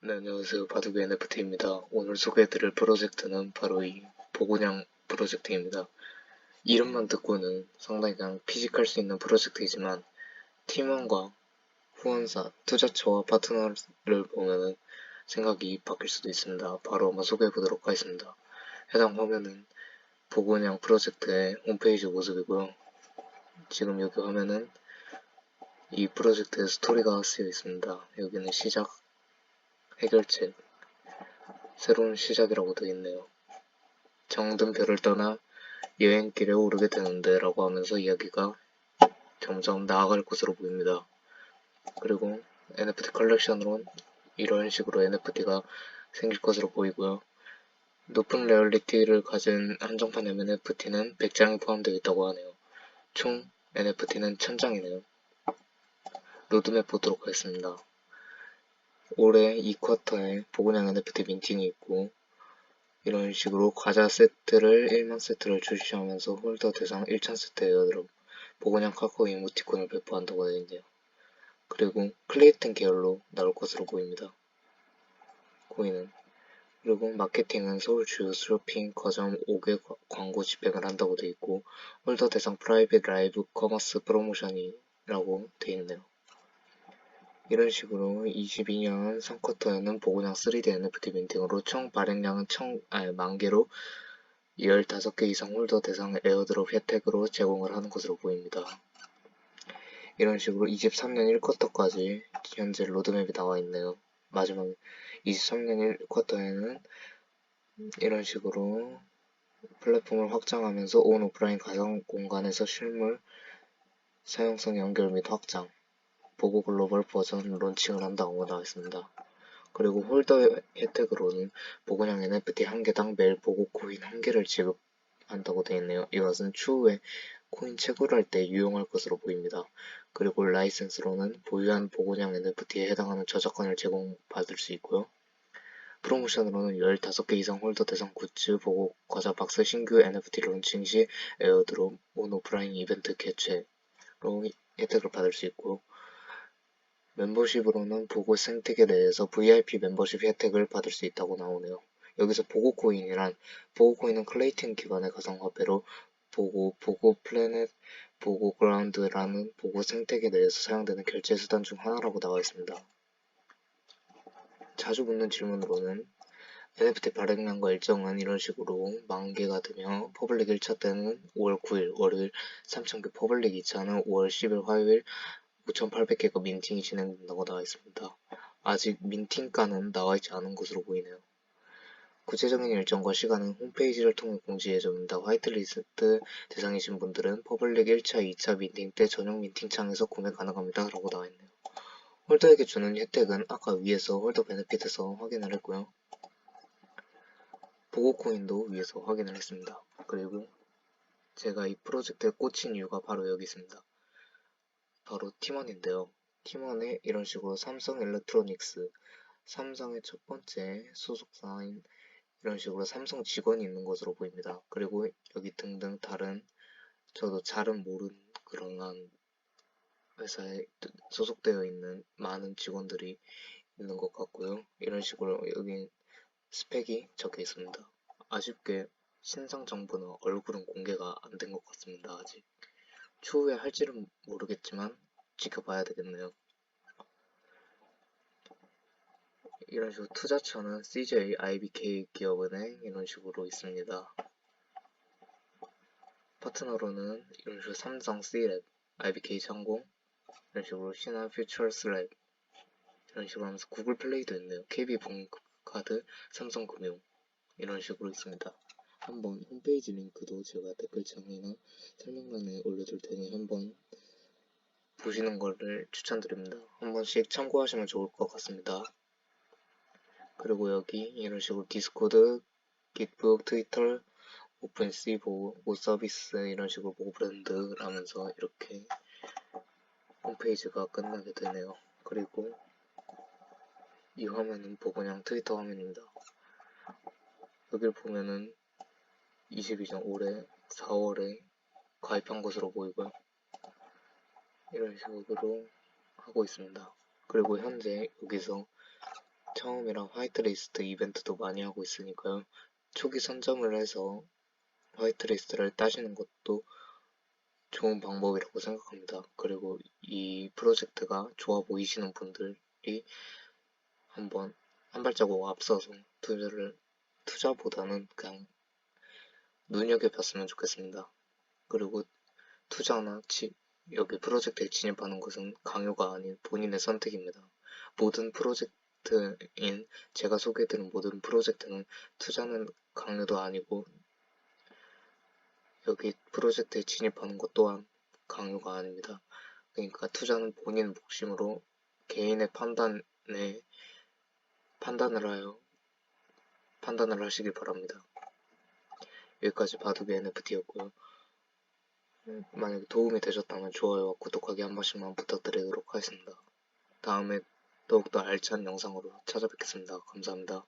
네, 안녕하세요. 바둑의 NFT입니다. 오늘 소개해드릴 프로젝트는 바로 이 보고냥 프로젝트입니다. 이름만 듣고는 상당히 그냥 피직할 수 있는 프로젝트이지만 팀원과 후원사, 투자처와 파트너를 보면은 생각이 바뀔 수도 있습니다. 바로 한번 소개해보도록 하겠습니다. 해당 화면은 보고냥 프로젝트의 홈페이지 모습이고요. 지금 여기 화면은 이 프로젝트의 스토리가 쓰여 있습니다. 여기는 시작, 해결책, 새로운 시작이라고 되어 있네요. 정든 별을 떠나 여행길에 오르게 되는데 라고 하면서 이야기가 점점 나아갈 것으로 보입니다. 그리고 NFT 컬렉션으론 이런 식으로 NFT가 생길 것으로 보이고요. 높은 레얼리티를 가진 한정판 NFT는 100장이 포함되어 있다고 하네요. 총 NFT는 1000장이네요. 로드맵 보도록 하겠습니다. 올해 이 쿼터에 보건양 NFT 민팅이 있고 이런 식으로 과자 세트를 1만 세트를 출시하면서 홀더 대상 1천 세트에 여드름 보건양 카카오 이모티콘을 배포한다고 있네요. 그리고 클레이튼 계열로 나올 것으로 보입니다. 코인은 그리고 마케팅은 서울 주요 쇼핑 거점 5개 광고 집행을 한다고 되어 있고 홀더 대상 프라이빗 라이브 커머스 프로모션이라고 되어 있네요. 이런 식으로 22년 3쿼터에는 보고냥 3D NFT 민팅으로 총 발행량은 청, 아니, 만 개로 15개 이상 홀더 대상 에어드롭 혜택으로 제공을 하는 것으로 보입니다. 이런 식으로 23년 1쿼터까지 현재 로드맵이 나와 있네요. 마지막 23년 1쿼터에는 이런 식으로 플랫폼을 확장하면서 온 오프라인 가상 공간에서 실물 사용성 연결 및 확장 보고 글로벌 버전 론칭을 한다고 나와 있습니다. 그리고 홀더 혜택으로는 보고냥 NFT 한 개당 매일 보고 코인 한 개를 지급한다고 되어 있네요. 이것은 추후에 코인 채굴할 때 유용할 것으로 보입니다. 그리고 라이센스로는 보유한 보고냥 NFT에 해당하는 저작권을 제공받을 수 있고요. 프로모션으로는 15개 이상 홀더 대상 굿즈, 보고 과자 박스 신규 NFT 론칭 시 에어드롭, 온 오프라인 이벤트 개최로 혜택을 받을 수 있고 멤버십으로는 보고 생태계 내에서 VIP 멤버십 혜택을 받을 수 있다고 나오네요. 여기서 보고 코인이란 보고 코인은 클레이튼 기반의 가상화폐로 보고, 보고 플래넷, 보고 그라운드라는 보고 생태계 내에서 사용되는 결제 수단 중 하나라고 나와 있습니다. 자주 묻는 질문으로는 NFT 발행량과 일정은 이런 식으로 만 개가 되며 퍼블릭 1차 때는 5월 9일 월요일 3,000개 퍼블릭 2차는 5월 10일 화요일 5,800개가 민팅이 진행된다고 나와 있습니다. 아직 민팅가는 나와 있지 않은 것으로 보이네요. 구체적인 일정과 시간은 홈페이지를 통해 공지 예정입니다. 화이트리스트 대상이신 분들은 퍼블릭 1차, 2차 민팅 때 전용 민팅창에서 구매 가능합니다. 라고 나와 있네요. 홀더에게 주는 혜택은 아까 위에서 홀더 베네핏에서 확인을 했고요. 보고코인도 위에서 확인을 했습니다. 그리고 제가 이 프로젝트에 꽂힌 이유가 바로 여기 있습니다. 바로 팀원인데요. 팀원에 이런 식으로 삼성 일렉트로닉스, 삼성의 첫 번째 소속사인 이런 식으로 삼성 직원이 있는 것으로 보입니다. 그리고 여기 등등 다른 저도 잘은 모르는 그런 회사에 소속되어 있는 많은 직원들이 있는 것 같고요. 이런 식으로 여기 스펙이 적혀 있습니다. 아쉽게 신상 정보나 얼굴은 공개가 안 된 것 같습니다. 아직. 추후에 할지는 모르겠지만 지켜봐야 되겠네요. 이런 식으로 투자처는 CJ, IBK 기업은행 이런 식으로 있습니다. 파트너로는 이런 식으로 삼성 C랩, IBK 전공 이런 식으로 신한 퓨처스 랩 이런 식으로 하면서 구글 플레이도 있네요. KB본카드, 삼성 금융 이런 식으로 있습니다. 한번 홈페이지 링크도 제가 댓글창이나 설명란에 올려둘 테니 한번 보시는 것을 추천드립니다. 한 번씩 참고하시면 좋을 것 같습니다. 그리고 여기 이런 식으로 디스코드, 깃북, 트위터, 오픈C 보고 서비스 이런 식으로 보고 브랜드라면서 이렇게 홈페이지가 끝나게 되네요. 그리고 이 화면은 보건양 트위터 화면입니다. 여기를 보면은 22년 올해 4월에 가입한 것으로 보이고요. 이런 식으로 하고 있습니다. 그리고 현재 여기서 처음이라 화이트리스트 이벤트도 많이 하고 있으니까요. 초기 선점을 해서 화이트리스트를 따시는 것도 좋은 방법이라고 생각합니다. 그리고 이 프로젝트가 좋아 보이시는 분들이 한번 한 발자국 앞서서 투자를 투자보다는 그냥 눈여겨봤으면 좋겠습니다. 그리고 투자나 지, 여기 프로젝트에 진입하는 것은 강요가 아닌 본인의 선택입니다. 모든 프로젝트인 제가 소개해드린 모든 프로젝트는 투자는 강요도 아니고 여기 프로젝트에 진입하는 것 또한 강요가 아닙니다. 그러니까 투자는 본인 몫임으로 개인의 판단에 판단을 하여 판단을 하시길 바랍니다. 여기까지 바둑의 NFT였고요. 음, 만약에 도움이 되셨다면 좋아요와 구독하기 한 번씩만 부탁드리도록 하겠습니다. 다음에 더욱더 알찬 영상으로 찾아뵙겠습니다. 감사합니다.